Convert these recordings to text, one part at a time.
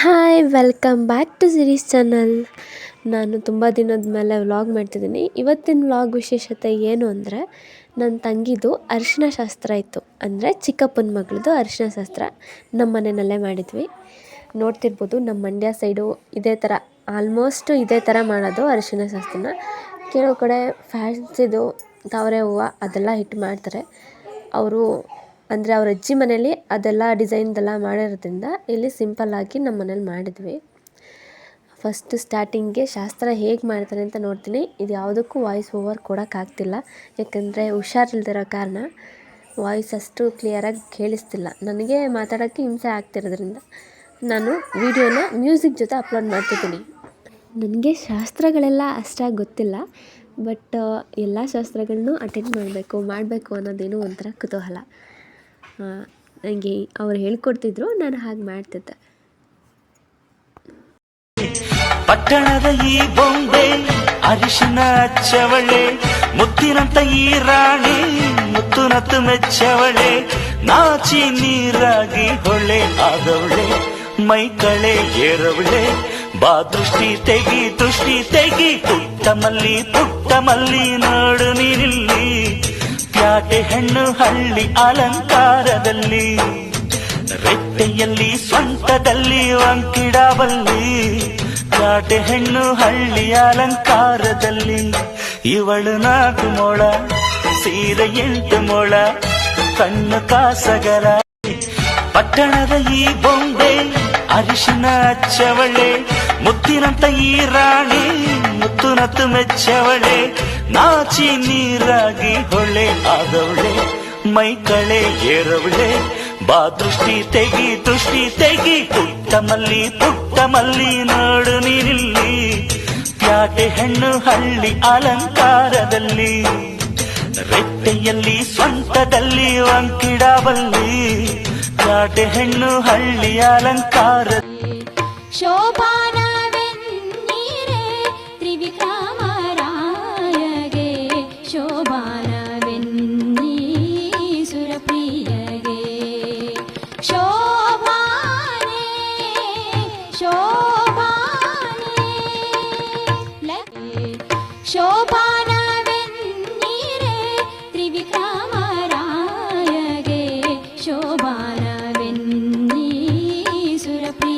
Hi welcome back to series channel ನಾನು ತುಂಬ ದಿನದ ಮೇಲೆ ವ್ಲಾಗ್ ಮಾಡ್ತಿದ್ದೀನಿ. ಇವತ್ತಿನ ವ್ಲಾಗ್ ವಿಶೇಷತೆ ಏನು ಅಂದರೆ ನನ್ನ ತಂಗಿದು ಅರಿಶಿನ ಶಾಸ್ತ್ರ ಇತ್ತು. ಅಂದರೆ ಚಿಕ್ಕಪ್ಪನ ಮಗಳದು ಅರಿಶಿನ ಶಾಸ್ತ್ರ ನಮ್ಮ ಮನೆಯಲ್ಲೇ ಮಾಡಿದ್ವಿ. ನೋಡ್ತಿರ್ಬೋದು ನಮ್ಮ ಮಂಡ್ಯ ಸೈಡು ಇದೇ ಥರ ಆಲ್ಮೋಸ್ಟ್ ಇದೇ ಥರ ಮಾಡೋದು ಅರಿಶಿನ ಶಾಸ್ತ್ರನ. ಕೆಲವು ಕಡೆ ಫ್ಯಾನ್ಸಿದು ತಾವರೆ ಹೂವು ಅದೆಲ್ಲ ಹಿಟ್ಟು ಮಾಡ್ತಾರೆ. ಅವರು ಅಂದರೆ ಅವ್ರ ಅಜ್ಜಿ ಮನೇಲಿ ಅದೆಲ್ಲ ಡಿಸೈನ್ದೆಲ್ಲ ಮಾಡಿರೋದ್ರಿಂದ ಇಲ್ಲಿ ಸಿಂಪಲ್ಲಾಗಿ ನಮ್ಮ ಮನೇಲಿ ಮಾಡಿದ್ವಿ. ಫಸ್ಟ್ ಸ್ಟಾರ್ಟಿಂಗ್ಗೆ ಶಾಸ್ತ್ರ ಹೇಗೆ ಮಾಡ್ತಾರೆ ಅಂತ ನೋಡ್ತೀನಿ. ಇದು ಯಾವುದಕ್ಕೂ ವಾಯ್ಸ್ ಓವರ್ ಕೊಡೋಕ್ಕಾಗ್ತಿಲ್ಲ ಯಾಕಂದರೆ ಹುಷಾರಿಲ್ದಿರೋ ಕಾರಣ ವಾಯ್ಸ್ ಅಷ್ಟು ಕ್ಲಿಯರಾಗಿ ಕೇಳಿಸ್ತಿಲ್ಲ. ನನಗೆ ಮಾತಾಡೋಕ್ಕೆ ಹಿಂಸೆ ಆಗ್ತಿರೋದ್ರಿಂದ ನಾನು ವೀಡಿಯೋನ ಮ್ಯೂಸಿಕ್ ಜೊತೆ ಅಪ್ಲೋಡ್ ಮಾಡ್ತಿದ್ದೀನಿ. ನನಗೆ ಶಾಸ್ತ್ರಗಳೆಲ್ಲ ಅಷ್ಟಾಗಿ ಗೊತ್ತಿಲ್ಲ. ಬಟ್ ಎಲ್ಲ ಶಾಸ್ತ್ರಗಳನ್ನೂ ಅಟೆಂಡ್ ಮಾಡಬೇಕು ಮಾಡಬೇಕು ಅನ್ನೋದೇನೋ ಒಂಥರ ಕುತೂಹಲ. ನನಗೆ ಅವ್ರು ಹೇಳ್ಕೊಡ್ತಿದ್ರು, ನಾನು ಹಾಗೆ ಮಾಡ್ತಿದ್ದೆ. ಪಟ್ಟಣದ ಈ ಬೊಂಬೆ, ಅರಿಶಿನ ಹಚ್ಚವಳೆ ಮುತ್ತಿನಂತ ಈ ರಾಣಿ ಮುತ್ತು ನತ್ತು ಮೆಚ್ಚವಳೆ, ನಾಚಿ ನೀರಾಗಿ ಹೊಳೆ ಆದವಳೆ, ಮೈ ಕಳೆ ಏರವಳೆ, ಬಾ ದೃಷ್ಟಿ ತೆಗಿ ದೃಷ್ಟಿ ತೆಗಿ, ಪುಟ್ಟ ಮಲ್ಲಿ ಪುಟ್ಟ ಮಲ್ಲಿ ನೋಡು ನೀನಿಲ್ಲಿ. ಪ್ಯಾಟೆ ಹೆಣ್ಣು ಹಳ್ಳಿ ಅಲಂಕಾರದಲ್ಲಿ? ರೆಟ್ಟೆಯಲ್ಲಿ ಸ್ವಂತದಲ್ಲಿ ವಂಕಿಡಬಲ್ಲಿ ಪ್ಯಾಟೆ ಹೆಣ್ಣು ಹಳ್ಳಿ ಅಲಂಕಾರದಲ್ಲಿ? ಇವಳು ನಾಲ್ಕು ಮೊಳ, ಸೀರೆ ಎಂಟು ಮೊಳ, ಕಣ್ಣು ಕಾಸಗರ ಪಟ್ಟಣದ ಈ ಬೊಂಬೆ, ಅರಿಶಿನ ಅಚ್ಚವಳೆ ಮುತ್ತಿನಂತ ಈ ರಾಣಿ, ಮುತ್ತು ನತ್ತು ಮೆಚ್ಚವಳೆ. ನಾಚಿ ನೀರಾಗಿ ಹೊಳೆ ಆದವಳೆ, ಮೈ ಕಳೆ ಏರವಳೆ. ಬಾ ದೃಷ್ಟಿ ತೆಗಿ ದೃಷ್ಟಿ ತೆಗಿ, ಪುಟ್ಟ ಮಲ್ಲಿ ಪುಟ್ಟ ಮಲ್ಲಿ ನೋಡು ನೀನಿಲ್ಲಿ. ಪ್ಯಾಟೆ ಹೆಣ್ಣು ಹಳ್ಳಿ ಅಲಂಕಾರದಲ್ಲಿ, ರೆಟ್ಟೆಯಲ್ಲಿ ಸ್ವಂತದಲ್ಲಿ ವಂಕಿಡಬಲ್ಲಿ ಪ್ಯಾಟೆ ಹೆಣ್ಣು ಹಳ್ಳಿ ಅಲಂಕಾರ ಶೋಭಾನವೆನ್ನೀರೆ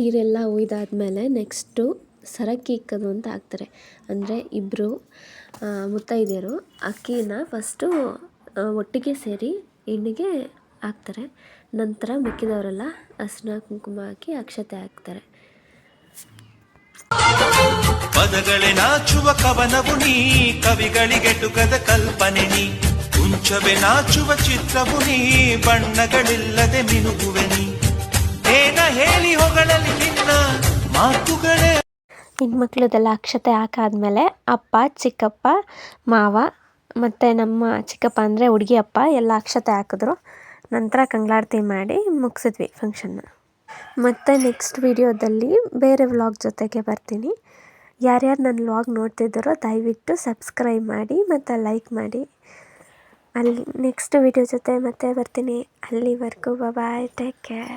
ನೀರೆಲ್ಲ ಹುಯ್ದಾದ್ಮೇಲೆ ನೆಕ್ಸ್ಟು ಸರಕ್ಕಿ ಇಕ್ಕೋದು ಅಂತ ಹಾಕ್ತಾರೆ. ಅಂದರೆ ಇಬ್ಬರು ಮುತ್ತೈದೆಯರು ಅಕ್ಕಿನ ಫಸ್ಟು ಒಟ್ಟಿಗೆ ಸೇರಿ ಎಣ್ಣೆಗೆ ಹಾಕ್ತಾರೆ. ನಂತರ ಮಿಕ್ಕಿದವರೆಲ್ಲ ಅರಿಶಿನ ಕುಂಕುಮ ಹಾಕಿ ಅಕ್ಷತೆ ಹಾಕ್ತಾರೆ. ಪದಗಳೇ ನಾಚುವ ಕವನವು ನೀ ಕವಿಗಳಿಗೆಟುಕದ ಕಲ್ಪನೆ ನೀ. ನಾಚುವ ಚಿತ್ರವು ನೀ, ಬಣ್ಣಗಳಿಲ್ಲದೆ ಮಿನುಗುವೆ ನೀ. ಮಾತುಗಳೇ. ಹೆಣ್ಮಕ್ಳದೆಲ್ಲ ಅಕ್ಷತೆ ಹಾಕಾದ್ಮೇಲೆ ಅಪ್ಪ, ಚಿಕ್ಕಪ್ಪ, ಮಾವ ಮತ್ತು ನಮ್ಮ ಚಿಕ್ಕಪ್ಪ ಅಂದರೆ ಹುಡುಗಿ, ಅಪ್ಪ ಎಲ್ಲ ಅಕ್ಷತೆ ಹಾಕಿದ್ರು. ನಂತರ ಕಂಗ್ಲಾರತಿ ಮಾಡಿ ಮುಗಿಸಿದ್ವಿ ಫಂಕ್ಷನ್ನ ಮತ್ತು ನೆಕ್ಸ್ಟ್ ವಿಡಿಯೋದಲ್ಲಿ ಬೇರೆ ವ್ಲಾಗ್ ಜೊತೆಗೆ ಬರ್ತೀನಿ. ಯಾರ್ಯಾರು ನನ್ನ ವ್ಲಾಗ್ ನೋಡ್ತಿದ್ದಾರೋ ದಯವಿಟ್ಟು ಸಬ್ಸ್ಕ್ರೈಬ್ ಮಾಡಿ ಮತ್ತು ಲೈಕ್ ಮಾಡಿ. ಅಲ್ಲಿ ನೆಕ್ಸ್ಟ್ ವಿಡಿಯೋ ಜೊತೆ ಮತ್ತೆ ಬರ್ತೀನಿ. ಅಲ್ಲಿವರೆಗೂ ಬಾಯ್ ಟೇಕ್ ಕೇರ್